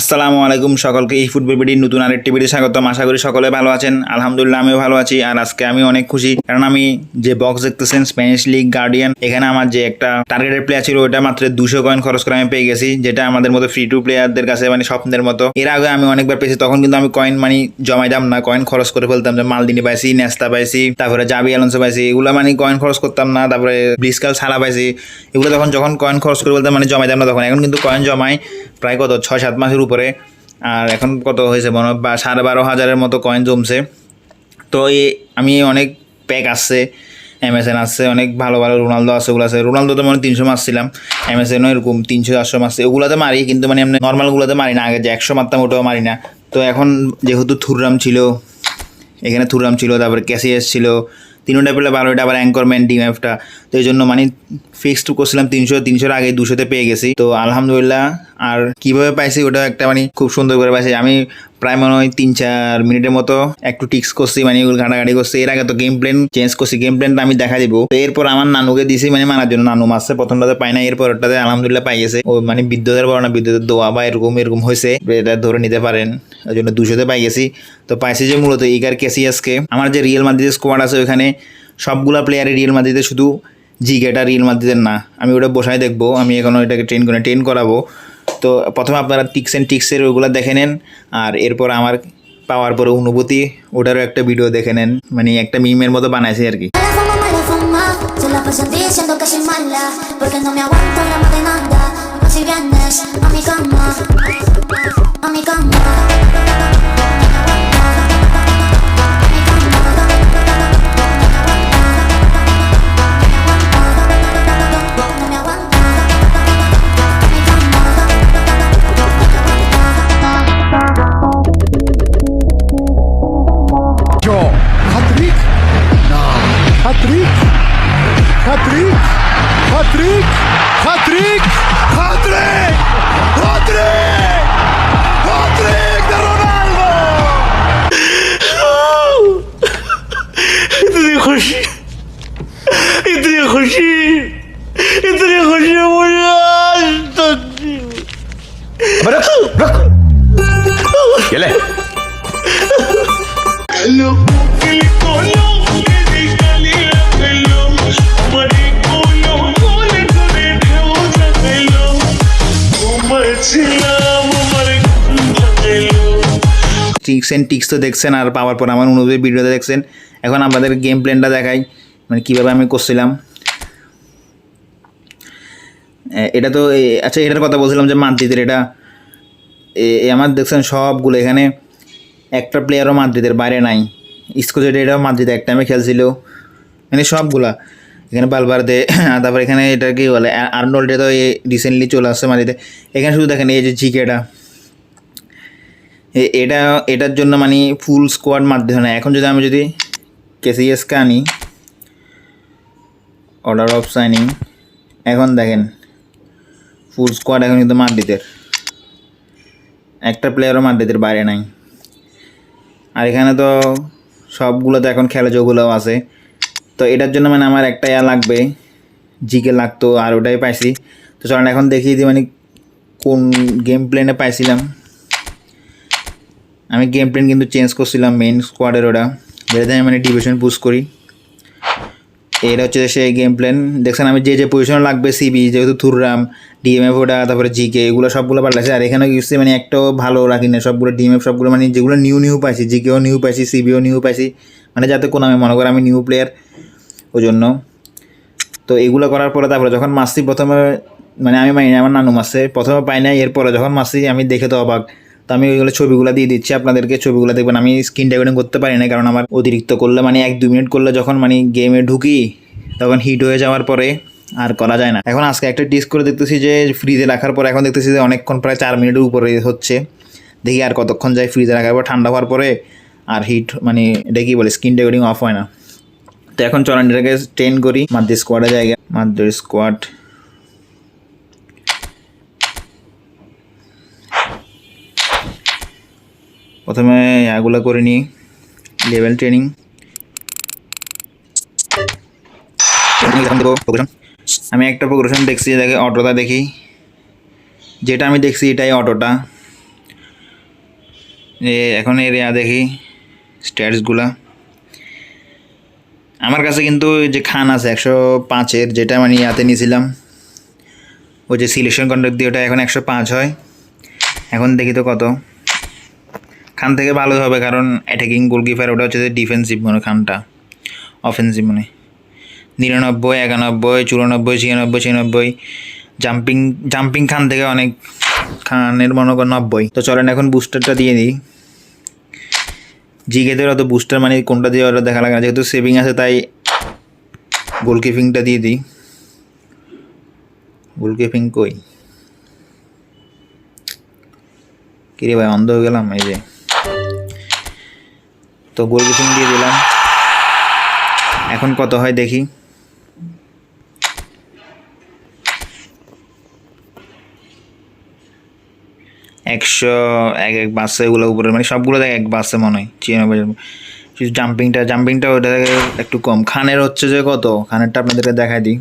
আসসালামু আলাইকুম সকলকে, এই ফুটবল বিডির নতুন আরেকটি ভিডিও স্বাগতম। আশা করি সকলে ভালো আছেন। আলহামদুলিল্লাহ, আমিও ভালো আছি আর আজকে আমি অনেক খুশি কারণ আমি যে বক্স দেখতেছেন স্প্যানিশ লিগ গার্ডিয়ান এখানে আমার যে একটা টার্গেটেড প্লেয়ার ছিল ওটা মাত্র দুশো কয়েন খরচ করে আমি পেয়ে গেছি, যেটা আমাদের মতো ফ্রি টু প্লেয়ারদের কাছে মানে স্বপ্নের মতো। এর আগে আমি অনেকবার পেয়েছি, তখন কিন্তু আমি কয়েন মানে জমাইতাম না কয়েন খরচ করে ফেলতাম, যে মালদিনি পাইছি, নেস্তা পাইছি, তারপরে জাবি আলন্সো পাইছি, এগুলো মানে কয়েন খরচ করতাম না, তারপরে ব্রিসকাল ছাড়া পাইছি, এগুলো তখন যখন কয়েন খরচ করে বলতাম মানে জমাইতাম না তখন। এখন কিন্তু কয়েন জমাই প্রায় কত? ছয় সাত মাসের উপরে। আর এখন কত হয়েছে মনে হয় সাড়ে বারো হাজারের মতো কয়েন জমছে। তো এই আমি অনেক প্যাক আসছে এমএসএন আসছে, অনেক ভালো ভালো রোনালদো আছে, ওগুলো আছে। রোনালদো তো মানে তিনশো মারছিলাম এমএসএনও এরকম তিনশো, চারশো মারছে। ওগুলোতে মারি, কিন্তু মানে এমনি নর্মালগুলোতে মারি না। আগে যে একশো মারতাম, ওটাও মারি না। তো এখন যেহেতু থুররাম ছিল, এখানে থুরাম ছিল, তারপরে ক্যাসিয়াস ছিল, তিনটা পেলে এটা আবার অ্যাঙ্করম্যান ডিএমএফটা তো এই জন্য মানে ফিক্সড করছিলাম তিনশো, তিনশোর আগে দুশোতে পেয়ে গেছি। তো আলহামদুলিল্লাহ আর কীভাবে পাইছি ওটা একটা মানে খুব সুন্দর করে পাইছি। আমি প্রায় মনে হয় তিন চার মিনিটের মতো একটু টিক্স করছি মানে ঘাটাঘাটি করছি। এর আগে তো গেম প্লেন চেঞ্জ করছি গেম প্লেনটা আমি দেখা দিব। এরপর আমার নানুকে দিছি মানে মানার জন্য। নানু মাসছে প্রথমটাতে পাই না এরপর ওটাতে আলহামদুলিল্লাহ পাই গেছে। ও মানে বিদ্যুতের বড় না, বিদ্যুতের দোয়া বা এরকম এরকম হয়েছে। এটা ধরে নিতে পারেন। ওই জন্য দুশোতে পাই গেছি। তো পাইছি যে মূলত ইগার কেসিয়াসকে আমার যে রিয়েল মাদ্রিদের স্কোয়াড আছে ওইখানে সবগুলা প্লেয়ারে রিয়েল মাদ্রিদে শুধু জিগেটা রিয়েল মাদ্রিদের না। আমি ওটা বসায় দেখব। আমি এখনও এটাকে ট্রেন করে ট্রেন করাবো। তো প্রথমে আপনারা টিক্স অ্যান্ড টিক্সের ওগুলো দেখে নেন, আর এরপর আমার পাওয়ার পরে অনুভূতি, ওটারও একটা ভিডিও দেখে নেন। মানে একটা মিমের মতো বানাইছে আর কি। ট্রিক্স অ্যান্ড টিক্স তো দেখছেন আর পাওয়ার পর আমার অনুভূতির ভিডিওতে দেখছেন। এখন আপনাদের গেম প্ল্যানটা দেখাই মানে কীভাবে আমি করছিলাম। এটা তো আচ্ছা এটার কথা বলছিলাম যে মাদ্রিদের এটা আমার দেখছেন সবগুলো এখানে। একটা প্লেয়ারও মাদ্রিদের বাইরে নাই। স্কোজেড এটাও মাদ্রিদে এক টাইমে খেলছিল। মানে সবগুলা। এখানে বালবারদে তারপর এখানে এটা কি বলে আর্নল্ডে তো রিসেন্টলি চলে আসছে মাদ্রিদে। এখানে শুধু দেখেন এই যে জিকেটা এটা এটার জন্য মানে ফুল স্কোয়াড হয় না। এখন যদি আমি যদি কেসিএসকে আনি অর্ডার অফ সাইনিং এখন দেখেন ফুল স্কোয়াড এখন কিন্তু মাদ্রিদের। একটা প্লেয়ারও মাদ্রিদের বাইরে নাই। আর এখানে তো সবগুলো তো এখন খেলা যোগুলোও আছে। তো এটার জন্য মানে আমার একটা ইয়া লাগবে, জিকে লাগতো আর ওটাই পাইছি। তো চলেন এখন দেখিয়ে দিই মানে কোন গেম প্লেনে পাইছিলাম। আমি গেম প্লেন কিন্তু চেঞ্জ করছিলাম মেন স্কোয়াডের ওটা যেটাতে আমি মানে ডিভিশন পুশ করি। এটা হচ্ছে সেই গেম প্ল্যান দেখছেন আমি যে যে পজিশনে লাগবে সিবি যেহেতু থুররাম ডিএমএফ ওটা, তারপরে জিকে এগুলো সবগুলো পাল্টাছে আর এখানে গেছি মানে একটাও ভালো রাখি না সবগুলো ডিএমএফ সবগুলো মানে যেগুলো নিউ নিউ পাইছি জিকেও নিউ পাইছি সিবিও নিউ পাইছি মানে যাতে কোনো আমি মনে করি আমি নিউ প্লেয়ার ওই জন্য তো এগুলো করার পরে তারপরে যখন মাসি প্রথমে মানে আমি মাইনি আমার নানু মাসে, প্রথমে পাই না এরপরে যখন মাসি আমি দেখে তো অবাক। তো আমি ওইগুলো ছবিগুলো দিয়ে দিচ্ছি, আপনাদেরকে ছবিগুলো দেখবেন। আমি স্ক্রিন রেকর্ডিং করতে পারি না কারণ আমার অতিরিক্ত করলে মানে এক দু মিনিট করলে যখন মানে গেমে ঢুকি, তখন হিট হয়ে যাওয়ার পরে আর করা যায় না। এখন আজকে একটা টেস্ট করে দেখতেছি যে ফ্রিজে রাখার পর এখন দেখতেছি যে অনেকক্ষণ প্রায় চার মিনিটের উপরে হচ্ছে। দেখি আর কতক্ষণ যায় ফ্রিজে রাখার পর ঠান্ডা হওয়ার পরে আর হিট মানে এটা কি বলে স্ক্রিন রেকর্ডিং অফ হয় না। তো এখন চলেন এটাকে ট্রেন করি। মাদ্রি স্কোয়াডে জায়গা মাদ্রি স্কোয়াড প্রথমে এগুলো করে নিই। Level training. আমি একটা প্রোগ্রেশন দেখছি দেখে অটোটা দেখি। যেটা আমি দেখছি, এটাই অটোটা। এখন এর ইয়া দেখি স্ট্যাটসগুলা আমার কাছে কিন্তু যে খান আছে, একশো পাঁচের, যেটা মানে ইয়াতে নিয়েছিলাম। ওই যে সিলেকশন কন্ট্রাক্ট দিয়ে ওটা এখন একশো পাঁচ হয়। এখন দেখি তো কত। খান থেকে ভালো হবে, কারণ অ্যাটাকিং গোলকিপার ওটা হচ্ছে ডিফেন্সিভ মনে খানটা অফেন্সিভ মনে নিরানব্বই, একানব্বই, চুরানব্বই, ছিয়ানব্বই ছিয়ানব্বই জাম্পিং জাম্পিং খান থেকে অনেক, খানের মনে কর নব্বই। তো চলেন এখন বুস্টারটা দিয়ে দিই। জিগেদের অত বুস্টার মানে কোনটা দিয়ে ওটা দেখা লাগে যেহেতু সেভিং আছে তাই গোলকিপিংটা দিয়ে দিই। গোলকিপিং কই? কিরে ভাই, অন্ধ হয়ে গেলাম, এই যে। তো গোলকিপিং দিয়ে দিলাম। এখন কত হয় দেখি। একশো, এক এক বাসে এগুলো উপরে মানে সবগুলো দেখ, এক বাসে মনে হয় চিরানব্বই শুধু জাম্পিংটা জাম্পিংটা ওটা থেকে একটু কম। খানের হচ্ছে যে কত? খানেরটা আপনাদেরকে দেখাই দিই।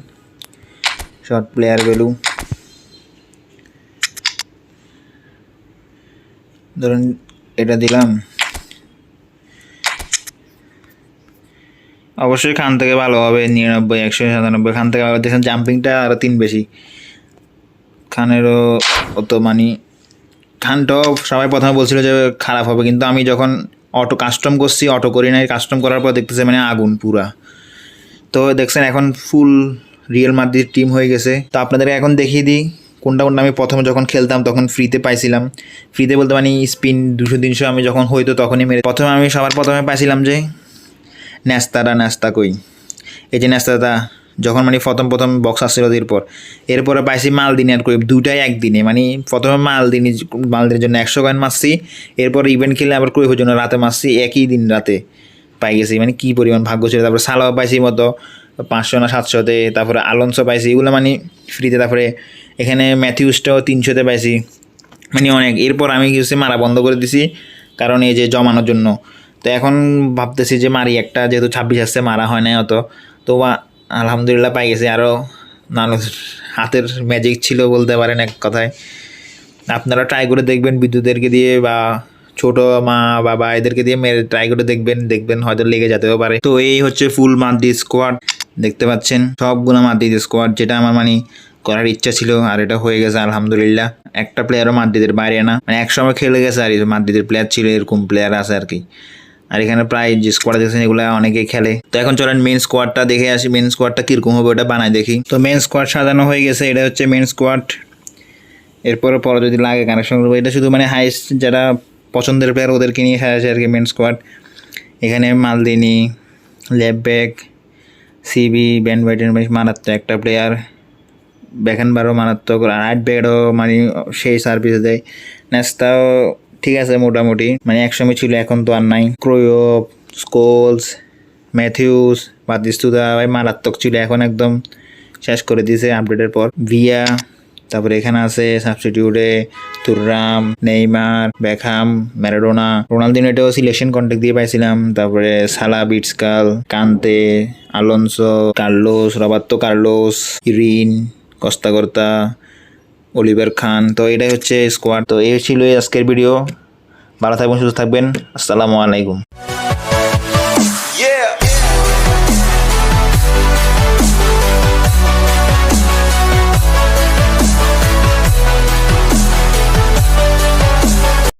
শর্ট প্লেয়ার ভ্যালু ধরুন, এটা দিলাম। অবশ্যই খান থেকে ভালো হবে, নিরানব্বই, একশো, সাতানব্বই, খান থেকে ভালো। দেখছেন জাম্পিংটা আরও তিন বেশি। খানেরও অত মানি, খানটাও সবাই প্রথমে বলছিল যে খারাপ হবে, কিন্তু আমি যখন অটো কাস্টম করছি অটো করি নাই কাস্টম করার পর দেখতেছে মানে আগুন পুরা। তো দেখছেন এখন ফুল রিয়েল মাদ্রিদ টিম হয়ে গেছে। তো আপনাদেরকে এখন দেখিয়ে দিই কোনটা কোনটা আমি প্রথমে যখন খেলতাম তখন ফ্রিতে পাইছিলাম। ফ্রিতে বলতে মানে স্পিন দুশো, তিনশো আমি যখন হইতো তখনই মেরে প্রথমে আমি সবার প্রথমে পাইছিলাম যে ন্যাস্তারা ন্যাস্তা কই। এই যে ন্যাস্তাটা যখন মানে প্রথম প্রথম বক্স আসছিল এরপর এরপরে পাইছি মালদিনি আর কই দুটাই একদিনে। মানে প্রথমে মালদিনি, মালদিনের জন্য একশো কয়েন মারছি এরপর ইভেন্ট খেলে আবার কই জন্য রাতে মারছি, একই দিন রাতে পাই গেছি। মানে কী পরিমাণ ভাগ্য ছিল। তারপরে সালাও পাইছি মতো, পাঁচশো না সাতশোতে, তারপরে আলনসো পাইছি, এগুলো মানে ফ্রিতে তারপরে এখানে ম্যাথিউসটাও তিনশোতে পাইছি। মানে অনেক। এরপর আমি কিছু মারা বন্ধ করে দিছি, কারণ এই যে জমানোর জন্য। তো এখন ভাবতেছি যে মারি একটা, যেহেতু ছাব্বিশ আসছে মারা হয় না অত। তো আলহামদুলিল্লাহ পাই গেছি। আরও নানু হাতের ম্যাজিক ছিল বলতে পারেন এক কথায়। আপনারা ট্রাই করে দেখবেন বিদ্যুতেরকে দিয়ে বা ছোট মা, বাবা, এদেরকে দিয়ে মেরে ট্রাই করে দেখবেন দেখবেন হয়তো লেগে যেতেও পারে। তো এই হচ্ছে ফুল মাদ্রি স্কোয়াড দেখতে পাচ্ছেন? সবগুলো মাদ্রিদ স্কোয়াড যেটা আমার মানে করার ইচ্ছা ছিল, আর এটা হয়ে গেছে, আলহামদুলিল্লাহ। একটা প্লেয়ারও মাদ্রিদের বাইরে না। মানে একসময় খেলে গেছে আর মাদ্রিদের প্লেয়ার ছিল, এরকম প্লেয়ার আছে আর কি। আর এখানে প্রায় যে স্কোয়াড দেখছেন, এগুলো অনেকেই খেলে। তো এখন চলেন মেন স্কোয়াডটা দেখে আসি মেন স্কোয়াডটা কীরকম হবে ওটা বানাই দেখি। তো মেন স্কোয়াড সাজানো হয়ে গেছে, এটা হচ্ছে মেন স্কোয়াড এরপরে পরে যদি লাগে কানেকশন করব, এটা শুধু মানে হাইস্ট যারা পছন্দের প্লেয়ার ওদেরকে নিয়ে সাজাছে আর কি মেন স্কোয়াড এখানে মালদিনি লেফট ব্যাক সিবি ব্যান্ড ব্যাটেন মারাত্মক একটা প্লেয়ার ব্যাকেনবারও মারাত্মক, আর রাইট ব্যাকও মানে সেই সার্ভিস দেয়। নেস্তাও ঠিক আছে মোটামুটি। মানে একসময় ছিল, এখন তো আর নাই। ক্রোয়প স্কোলস, ম্যাথিউস বাতিস্তুদা ভাই মারাত্মক ছিল, এখন একদম শেষ করে দিয়েছে আপডেটের পর। ভিয়া, তারপরে এখানে আছে সাবস্টিটিউটে Thuram, Neymar, Beckham, Maradona. Ronaldinho এটাও সিলেকশন কন্ট্যাক্ট দিয়ে পাইছিলাম। তারপরে সালা, বিটসকাল, Kante, Alonso, Carlos, Roberto Carlos Rin কস্তাকর্তা অলিভার খান। তো এটাই হচ্ছে স্কোয়াড তো এই ছিল আজকের ভিডিও ভালো থাকবেন, সুস্থ থাকবেন। আসসালামু আলাইকুম।